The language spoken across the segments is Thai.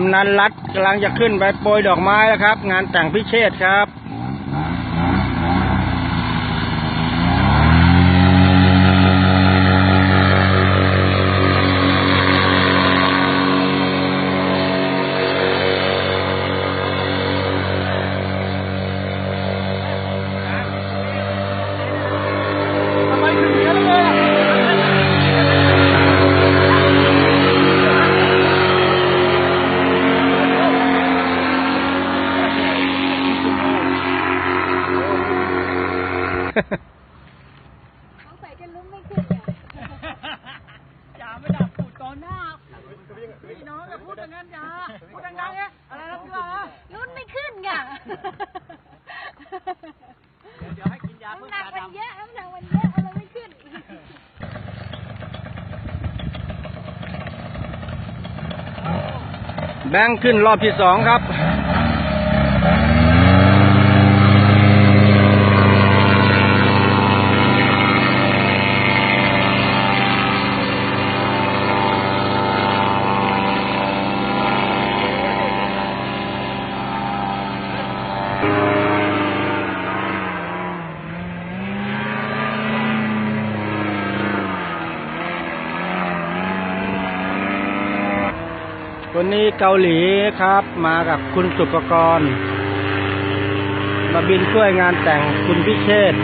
ำนันรัดกำลังจะขึ้นไปโปรยดอกไม้แล้วครับ งานแต่งพิเชษครับ สงสัยจะลุ้มไม่ขึ้นเนี่ยอย่าไม่ดับปูดก่อนหน้าพี่น้องอย่พูดอย่างนั้นอย่าพูดดังๆเนี่ยอะไรนะพี่ว่านะลุ้นไม่ขึ้นไงเดี๋ยวให้กินยาเพิ่มน้ำหนักมันเยอะน้ำหนักมันเยอะอาเลยไม่ขึ้นแบงค์ขึ้นรอบที่สองครับ วันนี้เกาหลีครับ มากับคุณสุปกรณ์มาบินช่วยงานแต่งคุณพิเชษ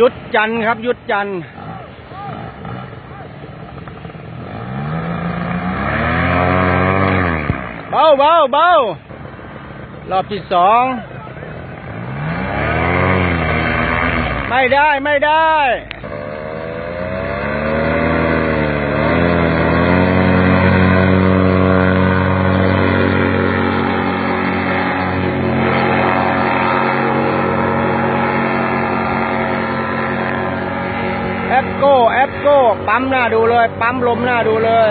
ยุดจันครับ ยุดจันเบาเบาเบารอบที่สอง ไม่ได้ไม่ได้ แอ ปโก้แอปโก้ปั๊มหน้าดูเลย ปั๊มลมหน้าดูเลย